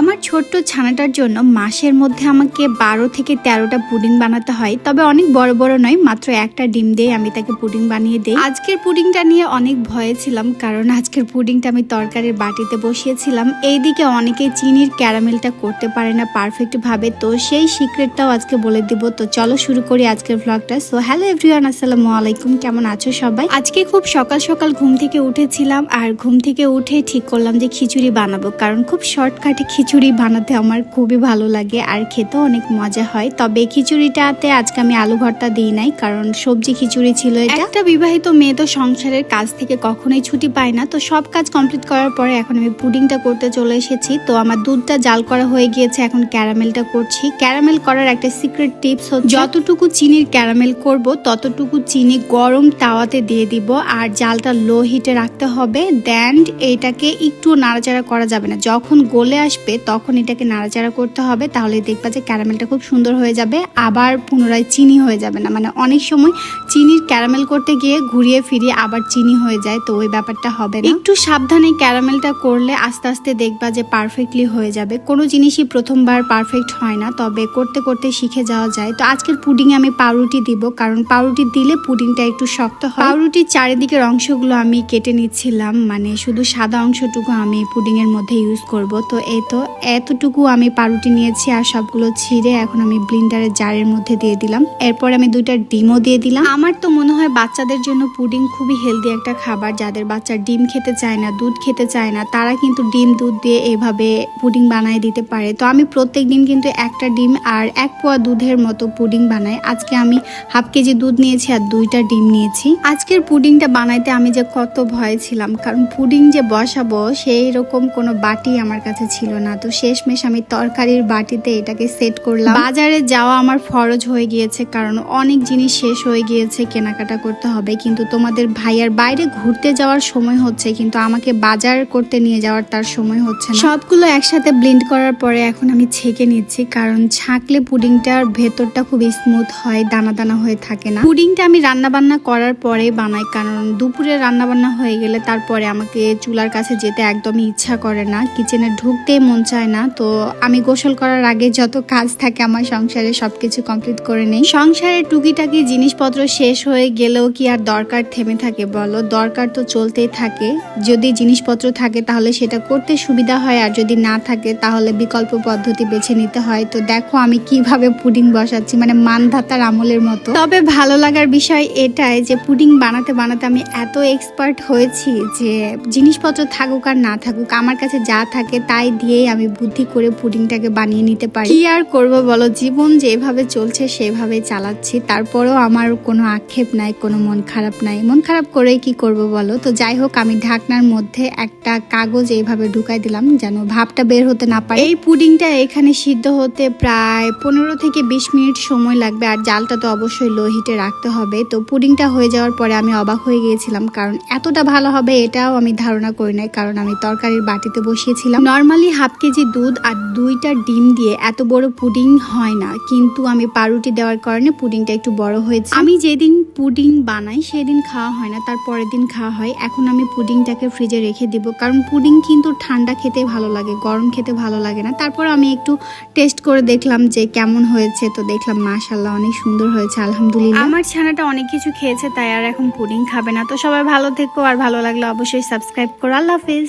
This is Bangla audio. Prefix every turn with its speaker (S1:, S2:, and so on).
S1: আমার ছোট্ট ছানাটার জন্য মাসের মধ্যে আমাকে বারো থেকে তেরোটা পুডিং বানাতে হয়, তবে অনেক বড় বড় নয়, মাত্র একটা ডিম দিয়ে আমি তাকে পুডিং বানিয়ে দিই। আজকের পুডিংটা নিয়ে অনেক ভয়ে ছিলাম, কারণ আজকের পুডিংটা আমি তরকারির বাটিতে বসিয়েছিলাম। এইদিকে অনেকে চিনির ক্যারামেলটা করতে পারে না পারফেক্টভাবে, তো সেই সিক্রেটটাও আজকে বলে দিব। তো চলো শুরু করি আজকের ভ্লগটা সো হ্যালো এভরিওয়ান আসসালামু আলাইকুম, কেমন আছো সবাই? আজকে খুব সকাল সকাল ঘুম থেকে উঠেছিলাম, আর ঘুম থেকে উঠে ঠিক করলাম যে খিচুড়ি বানাবো, কারণ খুব শর্টকাটে খিচুড়ি বানাতে আমার খুবই ভালো লাগে আর খেতেও অনেক মজা হয়। তবে খিচুড়িটাতে আজকে আমি আলু ভর্তা দিই নাই, কারণ সবজি খিচুড়ি ছিল এটা। একটা বিবাহিত মেয়ে তো সংসারের কাজ থেকে কখনোই ছুটি পায় না, তো সব কাজ কমপ্লিট করার পরে এখন আমি পুডিংটা করতে চলে এসেছি। তো আমার দুধটা জাল করা হয়ে গিয়েছে, এখন ক্যারামেলটা করছি। ক্যারামেল করার একটা সিক্রেট টিপস যতটুকু চিনির ক্যারামেল করব, ততটুকু চিনি গরম তাওয়াতে দিয়ে দিব আর জালটা লো হিটে রাখতে হবে। দেন এটাকে একটু নাড়াচাড়া করা যাবে না, যখন গলে আসবে তখন এটাকে নাড়াচাড়া করতে হবে, তাহলে দেখবা যে ক্যারামেলটা খুব সুন্দর হয়ে যাবে, আবার পুনরায় চিনি হয়ে যাবে না। মানে অনেক সময় চিনির ক্যারামেল করতে গিয়ে ঘুরিয়ে ফিরিয়ে আবার চিনি হয়ে যায়, তো ওই ব্যাপারটা হবে না। একটু সাবধানে ক্যারামেলটা করলে আস্তে আস্তে দেখবা যে পারফেক্টলি হয়ে যাবে। কোনো জিনিসই প্রথমবার পারফেক্ট হয় না, তবে করতে করতে শিখে যাওয়া যায়। তো আজকের পুডিংয়ে আমি পাউরুটি দিব, কারণ পাউরুটি দিলে পুডিংটা একটু শক্ত হয়। পাউরুটির চারিদিকের অংশগুলো আমি কেটে নিচ্ছিলাম মানে শুধু সাদা অংশটুকু আমি পুডিংয়ের মধ্যে ইউজ করব। তো এই তো এতটুকু আমি পাউরুটি নিয়েছি আর সবগুলো ছিঁড়ে এখন আমি ব্লিন্ডারের জারের মধ্যে দিয়ে দিলাম। এরপর আমি দুইটা ডিমও দিয়ে দিলাম। আমার তো মনে হয় বাচ্চাদের জন্য পুডিং খুবই হেলদি একটা খাবার। যাদের বাচ্চা ডিম খেতে চায় না, দুধ খেতে চায় না, তারা কিন্তু ডিম, দুধ দিয়ে এভাবে পুডিং বানায় দিতে পারে। তো আমি প্রত্যেক দিন কিন্তু একটা ডিম আর এক পোয়া দুধের মতো পুডিং বানাই। আজকে আমি হাফ কেজি দুধ নিয়েছি আর দুইটা ডিম নিয়েছি। আজকের পুডিংটা বানাইতে আমি যে কত ভয় ছিলাম, কারণ পুডিং যে বসাবো সেই রকম কোনো বাটি আমার কাছে ছিল না। তো শেষমেশ আমি তরকারির বাটিতে এটাকে সেট করলাম। বাজারে যাওয়া আমার ফরজ হয়ে গিয়েছে, কারণ অনেক জিনিস শেষ হয়ে গিয়েছে, কেনাকাটা করতে হবে। কিন্তু তোমাদের ভাইয়ার বাইরে ঘুরতে যাওয়ার সময় হচ্ছে, কিন্তু আমাকে বাজার করতে নিয়ে যাওয়ার তার সময় হচ্ছে না। সবগুলো একসাথে ব্লেন্ড করার পরে এখন আমি ছেঁকে নিচ্ছি, কারণ ছাঁকলে পুডিংটার ভেতরটা খুব স্মুথ হয় দানা দানা হয়ে থাকে না। পুডিংটা আমি রান্না বান্না করার পরে বানাই, কারণ দুপুরে রান্না বান্না হয়ে গেলে তারপরে আমাকে চুলার কাছে যেতে একদমই ইচ্ছা করে না। কিচেনে ঢুকতেই মন চায় না, তো আমি গোসল করার আগে যত কাজ থাকে আমার সংসারে সবকিছু কমপ্লিট করে নেই। সংসারের টুকিটাকি জিনিসপত্র শেষ হয়ে গেলেও কি আর দরকার থেমে থাকে বলো? দরকার তো চলতেই থাকে। যদি জিনিসপত্র থাকে তাহলে সেটা করতে সুবিধা হয়, আর যদি না থাকে তাহলে বিকল্প পদ্ধতি বেছে নিতে হয়। তো দেখো আমি কীভাবে পুডিং বসাচ্ছি মানে মানধাতার আমলের মতো। তবে ভালো লাগার বিষয় এটাই যে পুডিং বানাতে বানাতে আমি এত এক্সপার্ট হয়েছি যে জিনিসপত্র থাকুক আর না থাকুক, আমার কাছে যা থাকে তাই দিয়েই আমি বুদ্ধি করে পুডিংটাকে বানিয়ে নিতে পারি। কি আর করব বলো? জীবন যেভাবে চলছে, সেভাবে চালাচ্ছি। তারপরেও আমার কোনো আক্ষেপ নাই, কোনো মন খারাপ নাই। মন খারাপ করে কি করব বলো? তো যাই হোক, আমি ঢাকনার মধ্যে একটা কাগজ এইভাবে ঢুকাই দিলাম যেন ভাবটা বের হতে না পারে। এই পুডিংটা এখানে সিদ্ধ হতে প্রায় পনেরো থেকে বিশ মিনিট সময় লাগবে আর জালটা তো অবশ্যই লো হিটে রাখতে হবে। তো পুডিংটা হয়ে যাওয়ার পরে আমি অবাক হয়ে গিয়েছিলাম কারণ এতটা ভালো হবে এটাও আমি ধারণা করি নাই কারণ আমি তরকারির বাটিতে বসিয়েছিলাম। নর্মালি হাফ কেজি দুধ আর দুইটা ডিম দিয়ে এত বড় পুডিং হয় না। কিন্তু আমি পাউরুটি দেওয়ার কারণে পুডিংটা একটু বড় হয়েছে। আমি যেদিন পুডিং বানাই, সেদিন খাওয়া হয় না, তার পরের দিন খাওয়া হয়। এখন আমি পুডিংটাকে ফ্রিজে রেখে দিব। কারণ পুডিং কিন্তু ঠান্ডা খেতে ভালো লাগে, গরম খেতে ভালো লাগে না। তারপর আমি একটু টেস্ট করে দেখলাম যে কেমন হয়েছে। তো দেখলাম মাশাল্লাহ অনেক সুন্দর হয়েছে, আলহামদুলিল্লাহ। আমার ছানাটা অনেক কিছু খেয়েছে, তাই আর এখন পুডিং খাবে না। তো সবাই ভালো থেকো, আর ভালো লাগলে অবশ্যই সাবস্ক্রাইব করো। আল্লাহ হাফিজ।